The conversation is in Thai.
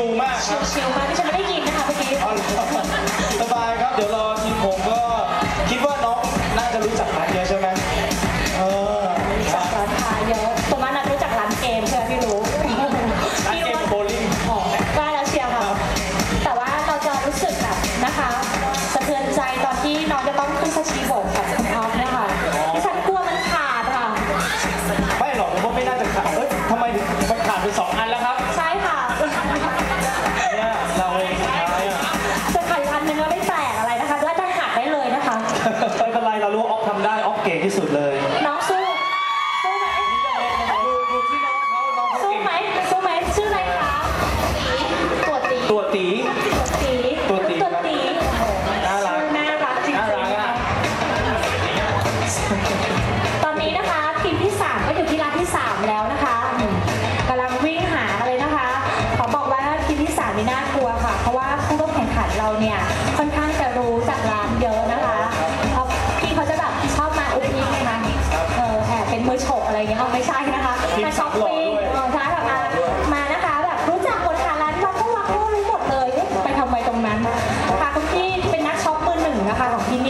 ลมากชิวๆมากที่ฉันไม่ได้ยินนะคะเมื่อกี้อ๋อเหรอสบายครับ เดี๋ยวรอทีมผมก็คิดว่าน้องน่าจะรู้จักร้านเยอะใช่ไหมเออคจารับกร้านค้าเยอะตัวมันนัดรู้จักร้านเกมใช่ไหมพี่รู้ร้านเกมโบลิ่ง อ๋อได้แล้วเชียร์ค่ะแต่ว่าเราจะรู้สึกแบบนะคะ สะเทือนใจตอนที่น้องจะต้องขึ้นสชีโบกกับคุณ เก่งที่สุดเลยน้องสู้ สู้ไหมดูดูที่น้องเขาน้องเขาสู้เก่งไหมสู้ไหมชื่ออะไรคะตัวตีตัวตีตีตัวตีตัวตีน่ารักน่ารักจริงน่ารักๆอะตอนนี้นะคะทีมที่สามก็อยู่ที่ร้านที่สามแล้วนะคะกำลังวิ่งหากันเลยนะคะ ขอบอกว่าทีมที่สามนี่น่ากลัวค่ะ เพราะว่าผู้ร่วมแข่งขันเราเนี่ยค่อนข้างจะ มือฉกอะไรเงี้ยเอาไม่ใช่นะคะมาช็อปปิ้งของาแบบมานะคะ แบบรู้จักหมดค่ร้านวักพวกวักพวกรู้หมดเลย ไปทำไมตรงนั้นค่ะคุณพี่เป็นนักช็อปมือหนึ่งนะคะของพี่